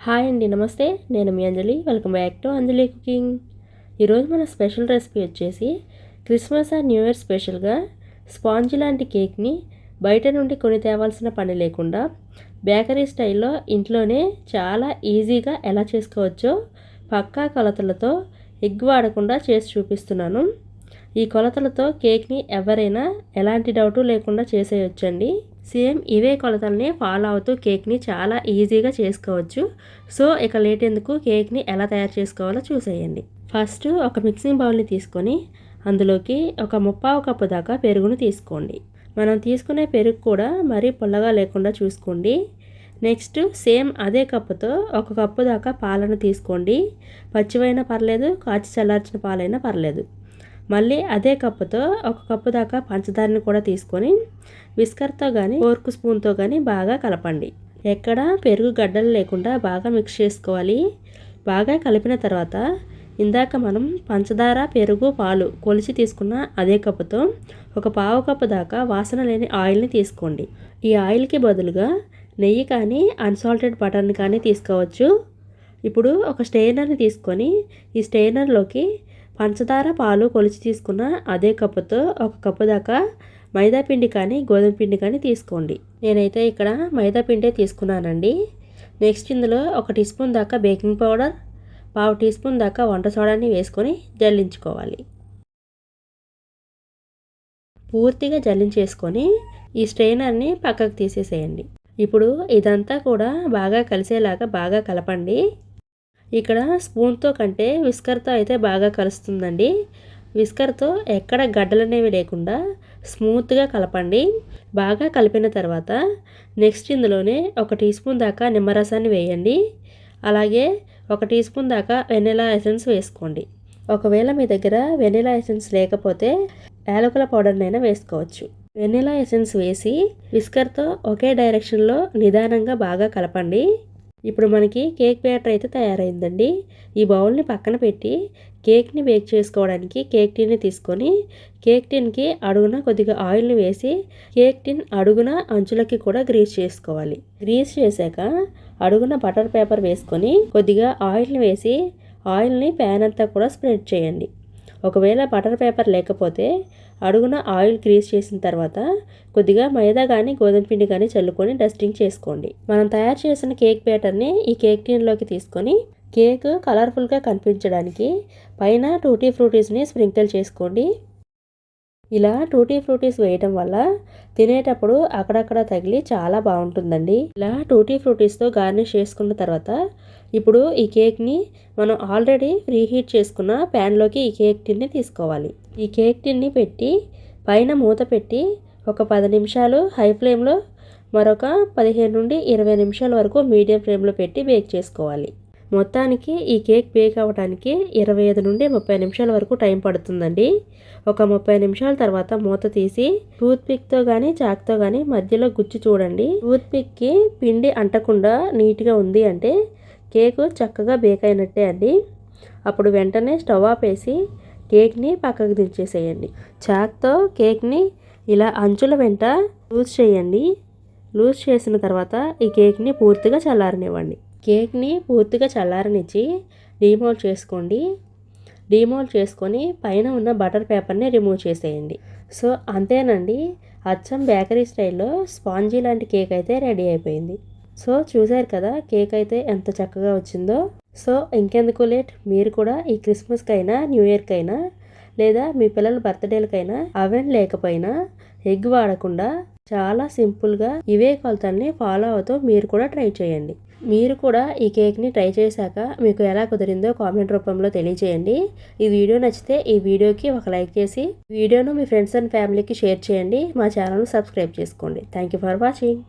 Hi అండి నమస్తే. నేను మీ Anjali. Welcome back to Anjali cooking. ఈరోజు మన స్పెషల్ రెసిపీ వచ్చేసి క్రిస్మస్ అండ్ న్యూ ఇయర్ స్పెషల్గా స్పాంజ్ లాంటి కేక్ని బయట నుండి కొని తేవాల్సిన పని లేకుండా బేకరీ స్టైల్లో ఇంట్లోనే చాలా ఈజీగా ఎలా చేసుకోవచ్చో పక్కా కొలతలతో ఎగ్ వాడకుండా చేసి చూపిస్తున్నాను. ఈ కొలతలతో కేక్ని ఎవరైనా ఎలాంటి డౌటు లేకుండా చేసేయొచ్చండి. సేమ్ ఇవే కొలతల్ని ఫాలో అవుతూ కేక్ని చాలా ఈజీగా చేసుకోవచ్చు. సో ఇక లేట్ ఎందుకు? కేక్ని ఎలా తయారు చేసుకోవాలో చూసేయండి. ఫస్ట్ ఒక మిక్సింగ్ బౌల్ని తీసుకొని అందులోకి ఒక ముప్పావు కప్పు దాకా పెరుగును తీసుకోండి. మనం తీసుకునే పెరుగు కూడా మరీ పుల్లగా లేకుండా చూసుకోండి. నెక్స్ట్ సేమ్ అదే కప్పుతో ఒక కప్పు దాకా పాలను తీసుకోండి. పచ్చివైనా పర్లేదు కాచి చల్లార్చిన పాలైనా పర్లేదు. మళ్ళీ అదే కప్పుతో ఒక కప్పు దాకా పంచదారని కూడా తీసుకొని విస్కర్తో కానీ ఫోర్క్ స్పూన్తో కానీ బాగా కలపండి. ఎక్కడ పెరుగు గడ్డలు లేకుండా బాగా మిక్స్ చేసుకోవాలి. బాగా కలిపిన తర్వాత ఇందాక మనం పంచదార పెరుగు పాలు కొలిచి తీసుకున్న అదే కప్పుతో ఒక పావు కప్పు దాకా వాసన లేని ఆయిల్ని తీసుకోండి. ఈ ఆయిల్కి బదులుగా నెయ్యి కానీ అన్సాల్టెడ్ బటర్ని కానీ తీసుకోవచ్చు. ఇప్పుడు ఒక స్టెయినర్ని తీసుకొని ఈ స్టెయినర్లోకి పంచదార పాలు కొలిచి తీసుకున్న అదే కప్పుతో ఒక కప్పు దాకా మైదా పిండి కానీ గోధుమ పిండి కానీ తీసుకోండి. నేనైతే ఇక్కడ మైదా పిండే తీసుకున్నానండి. నెక్స్ట్ ఇందులో ఒక టీ స్పూన్ దాకా బేకింగ్ పౌడర్ పావు టీ స్పూన్ దాకా వంట సోడాని వేసుకొని జల్లించుకోవాలి. పూర్తిగా జల్లించేసుకొని ఈ స్ట్రెయినర్ని పక్కకు తీసేసేయండి. ఇప్పుడు ఇదంతా కూడా బాగా కలిసేలాగా బాగా కలపండి. ఇక్కడ స్పూన్తో కంటే విస్కర్తో అయితే బాగా కలుస్తుందండి. విస్కర్తో ఎక్కడ గడ్డలనేవి లేకుండా స్మూత్గా కలపండి. బాగా కలిపిన తర్వాత నెక్స్ట్ ఇందులోనే ఒక టీ స్పూన్ దాకా నిమ్మరసాన్ని వేయండి. అలాగే ఒక టీ స్పూన్ దాకా వెనిలా ఎసెన్స్ వేసుకోండి. ఒకవేళ మీ దగ్గర వెనిలా ఎసెన్స్ లేకపోతే యాలకుల పౌడర్నైనా వేసుకోవచ్చు. వెనిలా ఎసెన్స్ వేసి విస్కర్తో ఒకే డైరెక్షన్లో నిదానంగా బాగా కలపండి. ఇప్పుడు మనకి కేక్ బ్యాటర్ అయితే తయారైందండి. ఈ బౌల్ని పక్కన పెట్టి కేక్ని బేక్ చేసుకోవడానికి కేక్ టిన్ని తీసుకొని కేక్ టిన్కి అడుగున కొద్దిగా ఆయిల్ని వేసి కేక్ టిన్ అడుగున అంచులకి కూడా గ్రీస్ చేసుకోవాలి. గ్రీస్ చేశాక అడుగున బటర్ పేపర్ వేసుకొని కొద్దిగా ఆయిల్ని వేసి ఆయిల్ని ప్యాన్ అంతా కూడా స్ప్రెడ్ చేయండి. ఒకవేళ బటర్ పేపర్ లేకపోతే అడుగున ఆయిల్ గ్రీస్ చేసిన తర్వాత కొద్దిగా మైదా కానీ గోధుమ పిండి కానీ చల్లుకొని డస్టింగ్ చేసుకోండి. మనం తయారు చేసిన కేక్ బ్యాటర్ని ఈ కేక్ టీన్లోకి తీసుకొని కేక్ కలర్ఫుల్గా కనిపించడానికి పైన టూటీ ఫ్రూటీస్ని స్ప్రింకిల్ చేసుకోండి. ఇలా టూటీ ఫ్రూటీస్ వేయటం వల్ల తినేటప్పుడు అక్కడక్కడ తగిలి చాలా బాగుంటుందండి. ఇలా టూటీ ఫ్రూటీస్తో గార్నిష్ చేసుకున్న తర్వాత ఇప్పుడు ఈ కేక్ని మనం ఆల్రెడీ ప్రీ హీట్ చేసుకున్న ప్యాన్లోకి ఈ కేక్ టిన్ని తీసుకోవాలి. ఈ కేక్ టిన్ని పెట్టి పైన మూత పెట్టి ఒక పది నిమిషాలు హై ఫ్లేమ్లో మరొక పదిహేను నుండి ఇరవై నిమిషాల వరకు మీడియం ఫ్లేమ్లో పెట్టి బేక్ చేసుకోవాలి. మొత్తానికి ఈ కేక్ బేక్ అవ్వడానికి ఇరవై ఐదు నుండి ముప్పై నిమిషాల వరకు టైం పడుతుందండి. ఒక ముప్పై నిమిషాల తర్వాత మూత తీసి టూత్ పిక్తో కానీ చాక్తో కానీ మధ్యలో గుచ్చి చూడండి. టూత్ పిక్కి పిండి అంటకుండా నీట్గా ఉంది అంటే కేకు చక్కగా బేక్ అయినట్టే అండి. అప్పుడు వెంటనే స్టవ్ ఆపేసి కేక్ని పక్కకు దించేసేయండి. చాక్తో కేక్ని ఇలా అంచుల వెంట లూజ్ చేయండి. లూజ్ చేసిన తర్వాత ఈ కేక్ని పూర్తిగా చల్లారనివ్వండి. కేక్ని పూర్తిగా చల్లారనిచ్చి డీమోల్డ్ చేసుకోండి. డీమోల్డ్ చేసుకొని పైన ఉన్న బటర్ పేపర్ని రిమూవ్ చేసేయండి. సో అంతేనండి. అచ్చం బేకరీ స్టైల్లో స్పాంజీ లాంటి కేక్ అయితే రెడీ అయిపోయింది. సో చూసారు కదా కేక్ అయితే ఎంత చక్కగా వచ్చిందో. సో ఇంకెందుకు లేట్? మీరు కూడా ఈ క్రిస్మస్కైనా న్యూ ఇయర్కైనా లేదా మీ పిల్లల బర్త్డేలకైనా అవెన్ లేకపోయినా ఎగ్ వాడకుండా చాలా సింపుల్గా ఇవే కొలతల్ని ఫాలో అవుతూ మీరు కూడా ట్రై చేయండి. మీరు కూడా ఈ కేక్ని ట్రై చేశాక మీకు ఎలా కుదిరిందో కామెంట్ రూపంలో తెలియజేయండి ఈ వీడియో నచ్చితే ఈ వీడియోకి ఒక లైక్ చేసి వీడియోను మీ ఫ్రెండ్స్ అండ్ ఫ్యామిలీకి షేర్ చేయండి. మా ఛానల్ను సబ్స్క్రైబ్ చేసుకోండి. Thank you for watching.